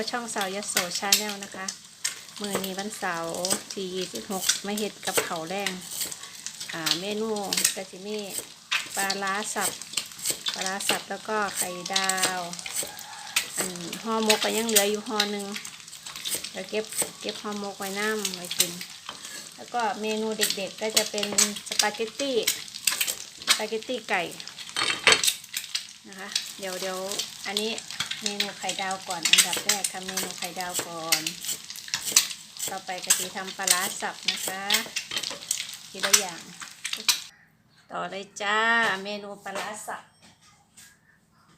กับช่องสาวยโสชาแนลนะคะ มือนี้วันเสาร์ที่ 26มาเฮ็ดกับเขาแรงอ่าเมนูกะจิมีปลาล้าสับปลาล้าสับแล้วก็ไข่ดาว อันห่อมกก็ยังเหลืออยู่ห่อหนึ่งเดี๋ยวเก็บเก็บห่อมกไว้น้ำไว้กิน แล้วก็เมนูเด็กๆก็จะเป็นสปาเกตตี้สปาเกตตี้ไก่นะคะ เดี๋ยวเดี๋ยวอันนี้ เมนูไข่ดาวก่อนอันดับแรกทำเมนูไข่ดาวก่อน ต่อไปกะทิทำปลาร้าสับนะคะทีละอย่าง ต่อเลยจ้าเมนูปลาร้าสับ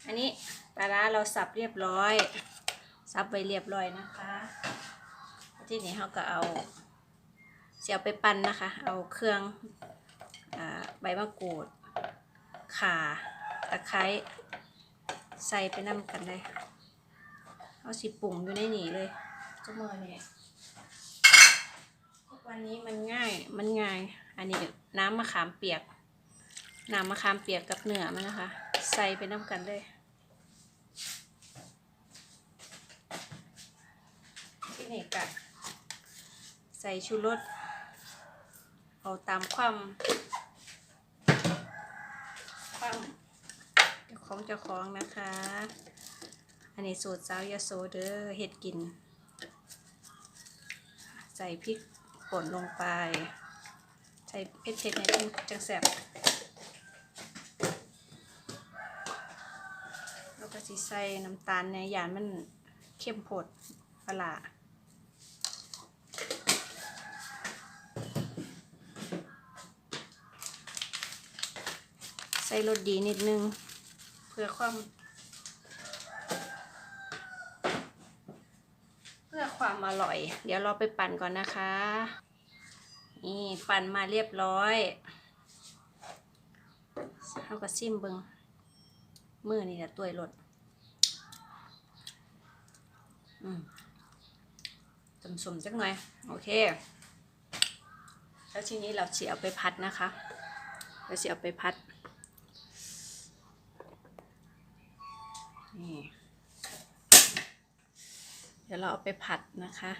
อันนี้ปลาร้าเราสับเรียบร้อย สับไปเรียบร้อยนะคะที่นี้เขาก็เอาเสียไปปั้นนะคะ เอาเครื่องอใบมะกรูดข่าตะไคร้ ใส่ไปน้ำกันเลยเอาสิปุ่งอยู่ในนี่เลยเจ้ามือเนี่ยทุกวันนี้มันง่ายมันง่าย อันนี้น้ำมะขามเปียก น้ำมะขามเปียกกับเนื้อมันนะคะ ใส่ไปน้ำกันเลยที่นี่กะใส่ชูรสเอาตามความความเจ้า ของเจ้าของนะคะ อันนี้สูตรสาวยาโซเด้อเห็ดกิน ใส่พริกป่นลงไป ใส่เผ็ดๆในจังจังแสบแล้วก็สิใส่น้ำตาลในยานมันเข้มโพดปลาร้าใส่รสดีนิดนึง เพื่อความ เพื่อความอร่อย เดี๋ยวเราไปปั่นก่อนนะคะ นี่ปั่นมาเรียบร้อยเอากระซิมเบิงมือนี่แหละตัวรสอืมสมสมๆจักหน่อย โอเค แล้วทีนี้เราจะเอาไปพัดนะคะ เราจะเอาไปพัด นี่ เดี๋ยวเราเอาไปผัดนะคะ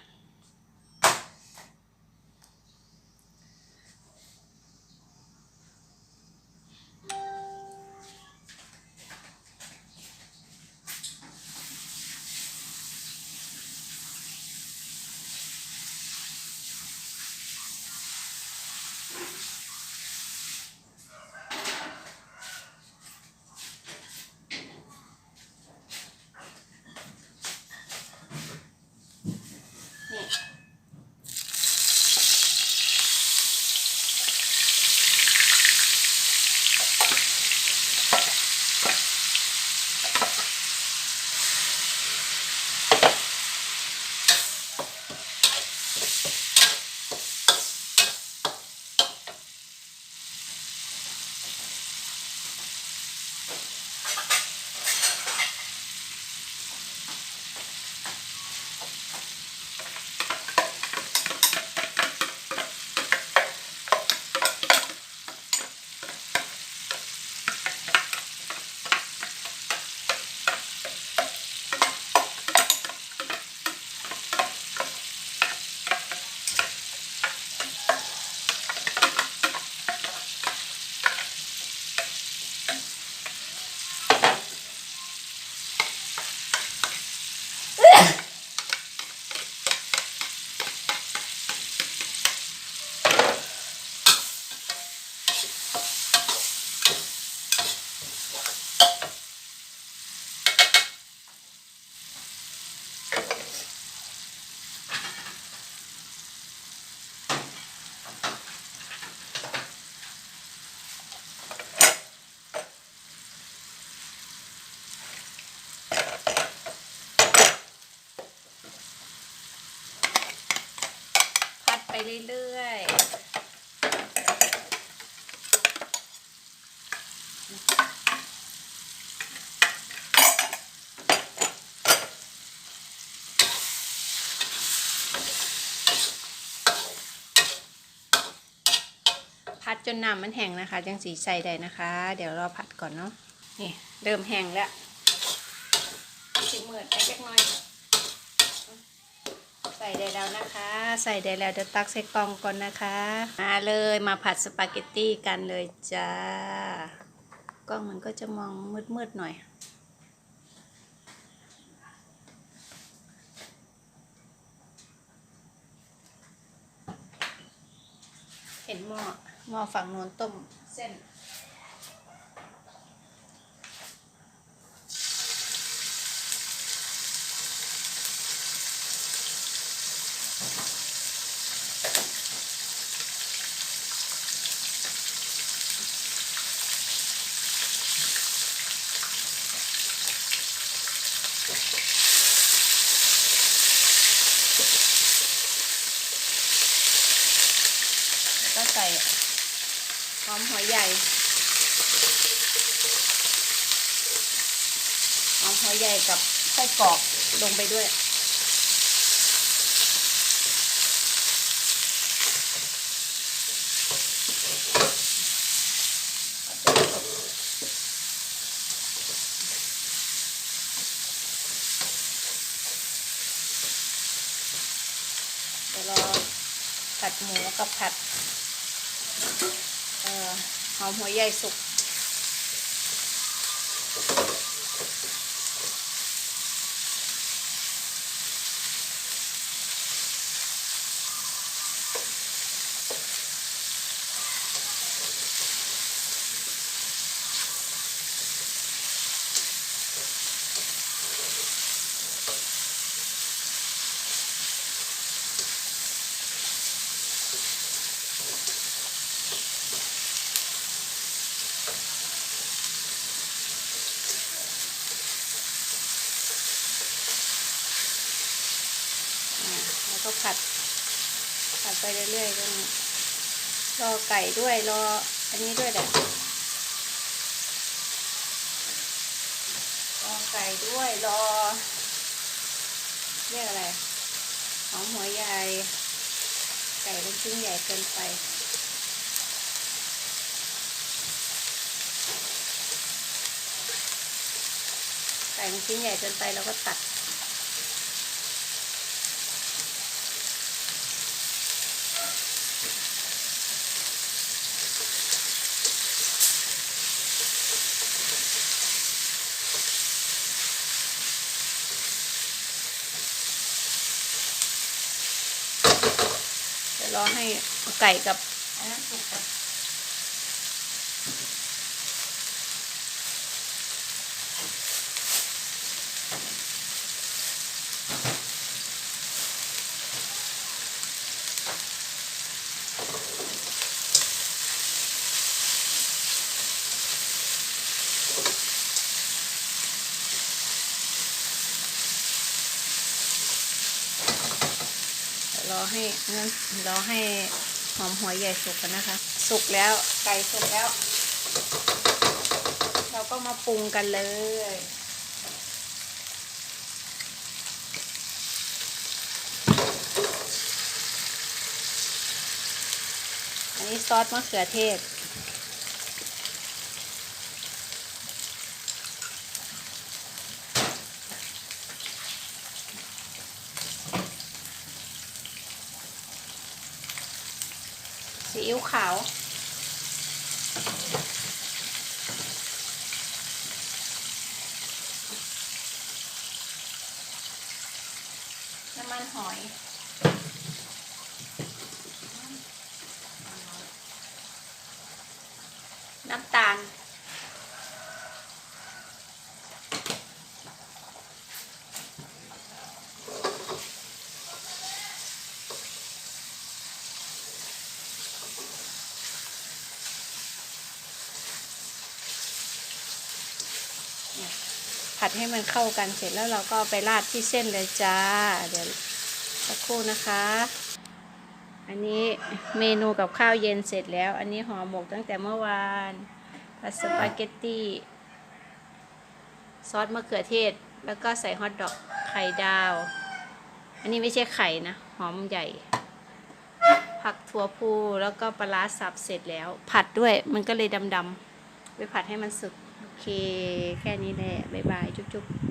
เรื่อยๆพัดจนน้ำมันแห้งนะคะ จังสีใส่ได้นะคะ เดี๋ยวราผัดก่อนเนาะนี่เริ่มแห้งแล้วสิเหมือดไปจักหน่อย ใส่ได้แล้วนะคะ ใส่ได้แล้วเดี๋ยวตักใส่กล่องก่อนนะคะ มาเลยมาผัดสปาเกตตี้กันเลยจ้ากล้องมันก็จะมองมืดๆหน่อยเห็นหม้อหม้อฝั่งโน้นต้มเส้น ก็ใส่หอมหัวใหญ่หอมหัวใหญ่กับไส้กรอกลงไปด้วย ยวรอผัดหมูกับผัดหอมหัวใหญ่สุก ก็ผัด ผัดไปเรื่อยๆจนรอไก่ด้วยรออันนี้ด้วยแหละรอไก่ด้วยรอเรียกอะไรหอมหัวใหญ่ไก่เป็นชิ้นใหญ่เกินไปไก่เป็นชิ้นใหญ่เกินไปเราก็ตัด รอให้ไก่กับอันนั้นสุกก่อน อให้งั้นรอให้หอมหัวใหญ่สุกกันนะคะ สุกแล้วไก่สุกแล้ว เราก็มาปรุงกันเลยอันนี้ซอสมะเขือเทศ ซีอิ๊วขาว น้ำมันหอย น้ำตาล ผัดให้มันเข้ากันเสร็จแล้วเราก็ไปราดที่เส้นเลยจ้า เดี๋ยวสักครู่นะคะ อันนี้เมนูกับข้าวเย็นเสร็จแล้ว อันนี้ห่อหมกตั้งแต่เมื่อวานผัดสปาเกตตี้ซอสมะเขือเทศ แล้วก็ใส่ฮอทดอกไข่ดาว อันนี้ไม่ใช่ไข่นะ หอมใหญ่ ผักถั่วพูแล้วก็ปลาร้าสับเสร็จแล้ว ผัดด้วยมันก็เลยดำๆไปผัดให้มันสุก โอเค แค่นี้แหละ บ๊ายบาย จุ๊บๆ